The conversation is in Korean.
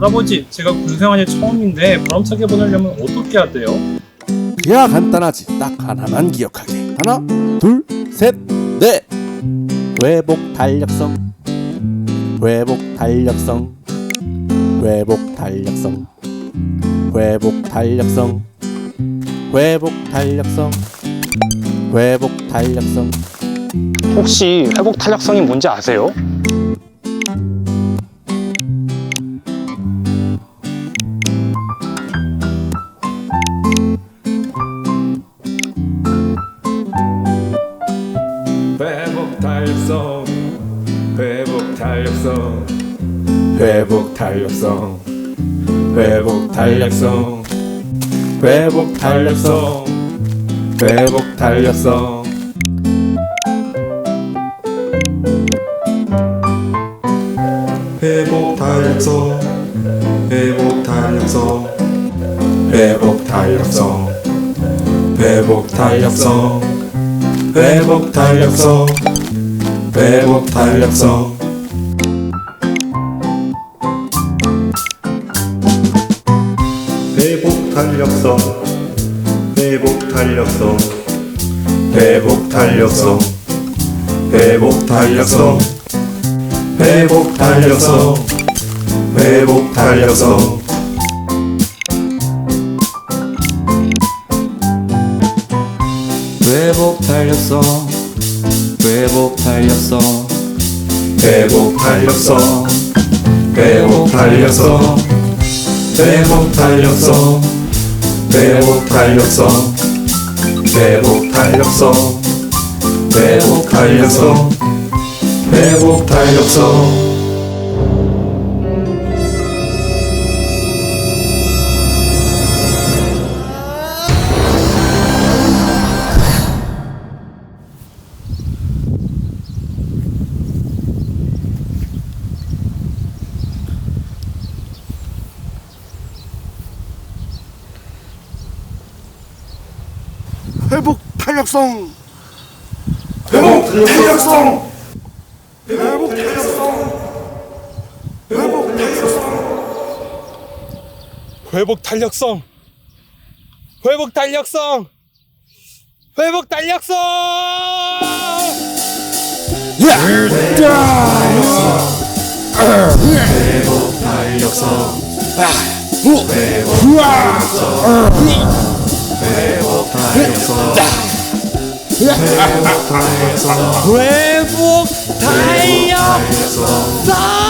할아버지, 제가 군생활이 처음인데 보람차게 보내려면 어떻게 해야 돼요? 야 간단하지. 딱 하나만 기억하게. 하나 둘 셋 넷. 회복 탄력성. 회복 탄력성. 회복 탄력성. 회복 탄력성. 회복 탄력성. 회복 탄력성. 혹시 회복 탄력성이 뭔지 아세요? 탄력성 회복 탄력성 회복 탄력성 회복 탄력성 회복 탄력성 회복 탄력성 회복 탄력성 회복 탄력성 회복 탄력성 회복 탄력성 회복 탄력성 탄력성 회복 탄력성 회복 탄력성 회복 탄력성 회복 탄력성 회복 탄력성 회복 탄력성 회복 탄력성 회복 탄력성 회복 탄력성 회복 회복 탄력성. 회복 탄력성. 회복 탄력성. 회복 탄력성 회복 탄력성. 회복 탄력성. 회복 탄력성. 회복 탄력성. 회복 탄력성. 회복 탄력성. 회복 탄력성. 회복 탄력성. 회복 탄력성 太阳，太阳。